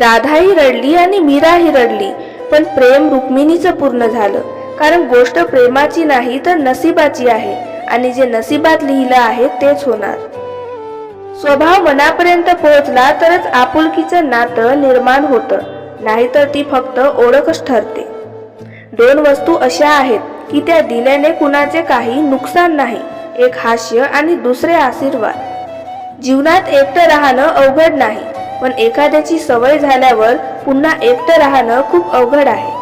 राधाही रडली आणि मीराही रडली. पण प्रेम रुक्मिणीचं पूर्ण झालं. कारण गोष्ट प्रेमाची नाही तर नसिबाची आहे. आणि जे नसिबात लिहिलं आहे तेच होणार. स्वभाव मनापर्यंत पोहोचला तरच आपुलकीचं नातं निर्माण होतं. नाहीतर ती फक्त ओळखच ठरते. दोन वस्तू अशा आहेत की त्या दिल्याने कुणाचे काही नुकसान नाही. एक हास्य आणि दुसरे आशीर्वाद. जीवनात एकटं राहणं अवघड नाही. पण एखाद्याची सवय झाल्यावर पुन्हा एकटं राहणं खूप अवघड आहे.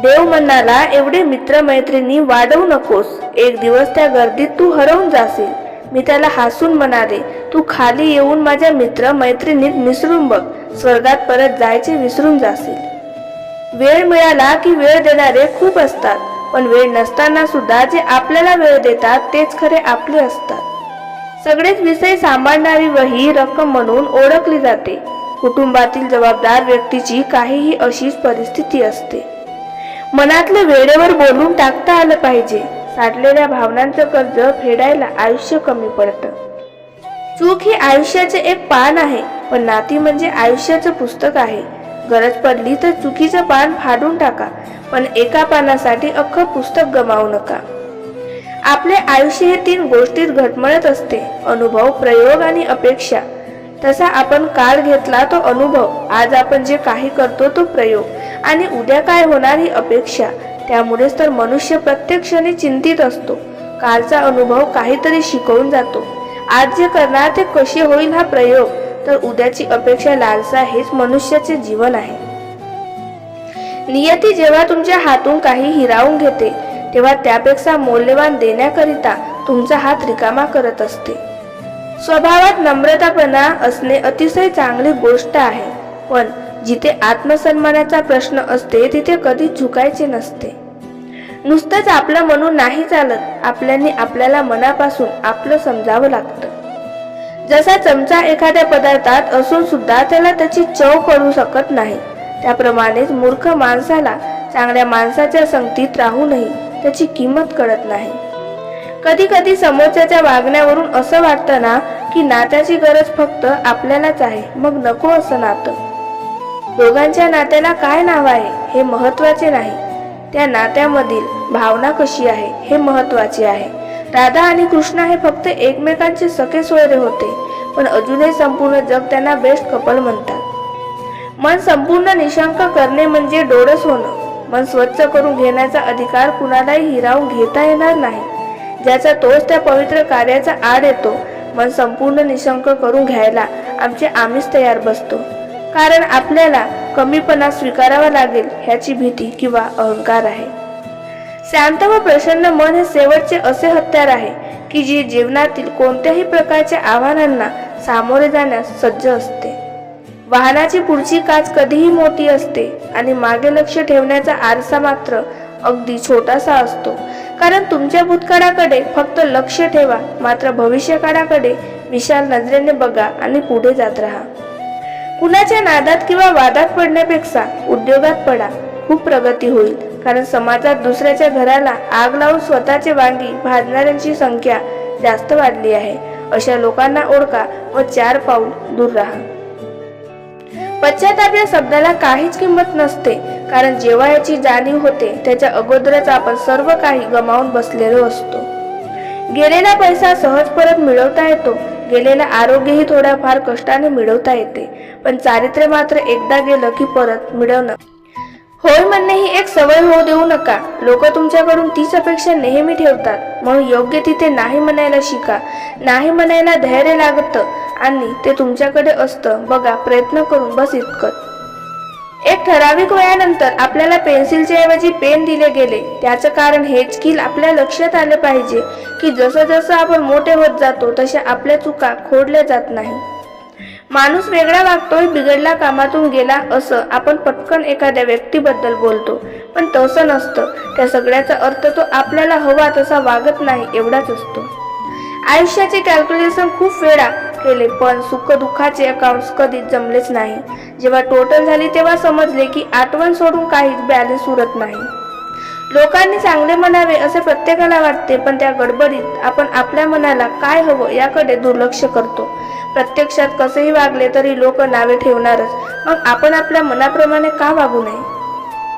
देव म्हणाला एवढे मित्रमैत्रिणी वाढवू नकोस. एक दिवस त्या गर्दीत तू हरवून जाशील. मी त्याला हसून म्हणाले तू खाली येऊन माझ्या मित्र मैत्रिणीत मिसळून बघ. स्वर्गात परत जायचे विसरून जाशील. वेळ मिळाला की वेळ देणारे खूप असतात. पण वेळ नसताना सुद्धा जे आपल्याला वेळ देतात तेच खरे आपले असतात. सगळेच विषय सांभाळणारी वही रक्कम म्हणून ओळखली जाते. कुटुंबातील जबाबदार व्यक्तीची काहीही अशीच परिस्थिती असते. मनातलं वेळेवर बोलून टाकता आलं पाहिजे. साठलेल्या भावनांचं कर्ज फेडायला आयुष्य कमी पडतं. चूक ही आयुष्याचे एक पान आहे पण नाती म्हणजे आयुष्याचं पुस्तक आहे. गरज पडली तर चुकीचं पान फाडून टाका पण एका पानासाठी अख्खं पुस्तक गमावू नका. आपले आयुष्य हे तीन गोष्टीत घटमळत असते. अनुभव प्रयोग आणि अपेक्षा. तसा आपण काळ घेतला तो अनुभव. आज आपण जे काही करतो तो प्रयोग. आणि उद्या काय होणार ही अपेक्षा. त्यामुळेच तर मनुष्य प्रत्येक क्षणी चिंतित असतो. कालचा अनुभव काहीतरी शिकवून जातो. आज जे करणार ते कसे होईल हा प्रयोग. तर उद्याची अपेक्षा लालसा हेच मनुष्याचे जीवन आहे. नियती जेव्हा तुमच्या हातून काही हिरावून घेते तेव्हा त्यापेक्षा मौल्यवान देण्याकरिता तुमचा हात रिकामा करत असते. स्वभावात नम्रतापणा असणे अतिशय चांगली गोष्ट आहे पण जिथे आत्मसन्मानाचा प्रश्न असते तिथे कधीच झुकायचे नसते. नुसतंच आपलं म्हणून नाही चालत आपल्याने आपल्याला मनापासून आपलं समजावं लागतं. जसा चमचा एखाद्या पदार्थात असून सुद्धा त्याला त्याची चव करू शकत नाही. त्याप्रमाणेच मूर्ख माणसाला चांगल्या माणसाच्या संगतीत राहू नये. त्याची किंमत कळत नाही. कधी कधी समोरच्याच्या वागण्यावरून असं वाटतं ना की नात्याची गरज फक्त आपल्यालाच आहे मग नको असं नातं. दोघांच्या नात्याला काय नाव आहे हे महत्त्वाचे नाही. त्या नात्यामधील भावना कशी आहे हे महत्त्वाचे आहे. राधा आणि कृष्ण हे फक्त एकमेकांचे सखे सोयरे होते पण अजूनही संपूर्ण जग त्यांना बेस्ट कपल म्हणतात. मन संपूर्ण निशंक करणे म्हणजे डोळस होणं. मन स्वच्छ करून घेण्याचा अधिकार कुणालाही हिरावून घेता येणार नाही. ज्याचा तोच त्या पवित्र कार्याचा आड येतो मन संपूर्ण निशंक करून घ्यायला आमचे आम्हीच तयार बसतो. कारण आपल्याला कमीपणा स्वीकारावा लागेल ह्याची भीती किंवा अहंकार आहे. शांत व प्रसन्न मन हे शेवटचे असे हत्यार आहे की जे जीवनातील कोणत्याही प्रकारच्या आव्हानांना सामोरे जाण्यास सज्ज असते. वाहनाची पुढची काच कधीही मोठी असते आणि मागे लक्ष ठेवण्याचा आरसा मात्र अगदी छोटासा असतो. कारण तुमच्या भूतकाळाकडे फक्त लक्ष ठेवा मात्र भविष्यकाळाकडे विशाल नजरेने बघा आणि पुढे जात राहा. कुणाच्या नादात किंवा वादात पडण्यापेक्षा उद्योगात पडा खूप प्रगती होईल. कारण समाजात दुसऱ्याच्या घराला आग लावून स्वतःचे वांगी भाजणाऱ्यांची संख्या जास्त वाढली आहे. अशा लोकांना ओळखा व चार पाऊल दूर राहा. पश्चाताप या शब्दाला काहीच किंमत नसते कारण जेव्हा याची जाणीव होते त्याच्या अगोदरच आपण सर्व काही गमावून बसलेलो असतो. गेलेला पैसा सहज परत मिळवता येतो गेलेलं आरोग्यही थोड्याफार कष्टाने मिळवता येते पण चारित्र्य मात्र एकदा गेलं की परत मिळवणं. होय म्हणणे ही एक सवय होऊ देऊ नका. लोक तुमच्याकडून तीच अपेक्षा नेहमी ठेवतात. म्हणून योग्य तिथे नाही म्हणायला शिका. नाही म्हणायला धैर्य लागतं. आणि ते तुमच्याकडे असतं. बघा प्रयत्न करून बस इतकं एक ठराविक वयानंतर आपल्याला पेन्सिलच्या ऐवजी पेन दिले गेले. त्याचं कारण हेच की आपल्या लक्षात आलं पाहिजे की जसं जसं आपण मोठे होत जातो तशा आपल्या चुका खोडल्या जात नाही. माणूस वेगळा वागतोय बिघडला कामातून गेला असं आपण पटकन एखाद्या व्यक्तीबद्दल बोलतो. पण तसं नसतं. त्या सगळ्याचा अर्थ तो आपल्याला हवा तसा वागत नाही एवढाच असतो. आयुष्याचे कॅल्क्युलेशन खूप वेळा केले पण सुख दुःखाचे अकाउंट्स कधीच जमलेच नाही. जेव्हा टोटल झाली तेव्हा समजले की आठवण सोडून काहीच बॅलन्स उरत नाही. लोकांनी चांगले म्हणावे असे प्रत्येकाला वाटते पण त्या गडबडीत आपण आपल्या मनाला काय हवं याकडे दुर्लक्ष करतो. प्रत्यक्षात कसेही वागले तरी लोक नावे ठेवणारच. मग आपण आपल्या मनाप्रमाणे का वागू नये?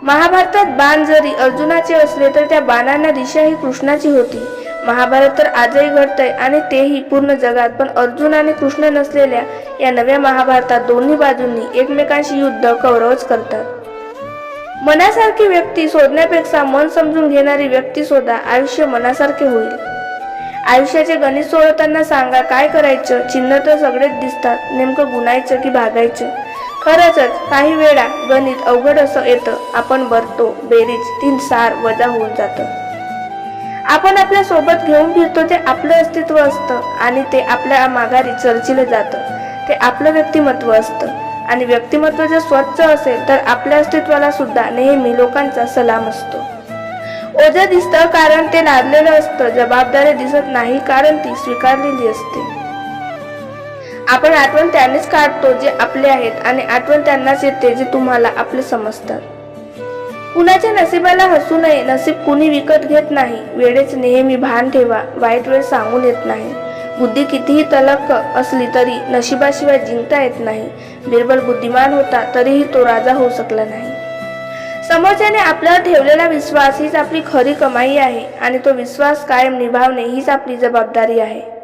महाभारतात बाण जरी अर्जुनाचे असले तर त्या बाणांना दिशा ही कृष्णाची होती. महाभारत तर आजही घडतंय आणि तेही पूर्ण जगात पण अर्जुन आणि कृष्ण नसलेल्या या नव्या महाभारतात दोन्ही बाजूंनी एकमेकांशी युद्ध कौरवच करतात. मनासारखी व्यक्ती शोधण्यापेक्षा मन समजून घेणारी व्यक्ती शोधा आयुष्य मनासारखे होईल. आयुष्याचे गणित सोडवताना सांगा काय करायचं? चिन्ह तर सगळेच दिसतात. नेमकं गुणायचं की भागायचं? खरंच काही वेळा गणित अवघड असं येतं. आपण भरतो बेरीज तीन सार वजा होऊन जातं. आपण आपल्यासोबत घेऊन फिरतो ते आपलं अस्तित्व असतं आणि ते आपल्या माघारी चर्चिलं जातं. ते आपलं व्यक्तिमत्व असतं. आणि व्यक्तिमत्व जर स्वच्छ असेल तर आपल्या अस्तित्वाला सुद्धा नेहमी लोकांचा सलाम असतो. ओझं दिसतं कारण ते लादलेलं असतं. जबाबदारी दिसत नाही कारण ती स्वीकारलेली असते. आपण आठवण त्यांनीच काढतो जे आपले आहेत आणि आठवण त्यांनाच येते जे तुम्हाला आपले समजतात. कुणाच्या नशिबाला हसू नये नसीब कुणी विकत घेत नाही. वेळेच नेहमी भान ठेवा वाईट वेळ सांगून येत नाही. बुद्धी कितीही तलक असली तरी नशिबाशिवाय जिंकता येत नाही. बिरबल बुद्धिमान होता तरीही तो राजा होऊ शकला नाही. समोरच्याने आपल्यावर ठेवलेला विश्वास हीच आपली खरी कमाई आहे आणि तो विश्वास कायम निभावणे हीच आपली जबाबदारी आहे.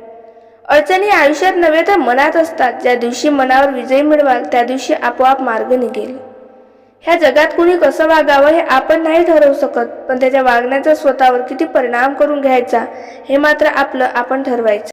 अडचणी आयुष्यात नव्हे तर मनात असतात. ज्या दिवशी मनावर विजय मिळवाल त्या दिवशी आपोआप मार्ग निघेल. ह्या जगात कुणी कसं वागावं हे आपण नाही ठरवू शकत. पण त्याच्या वागण्याचा स्वतःवर किती परिणाम करून घ्यायचा हे मात्र आपलं आपण ठरवायचं.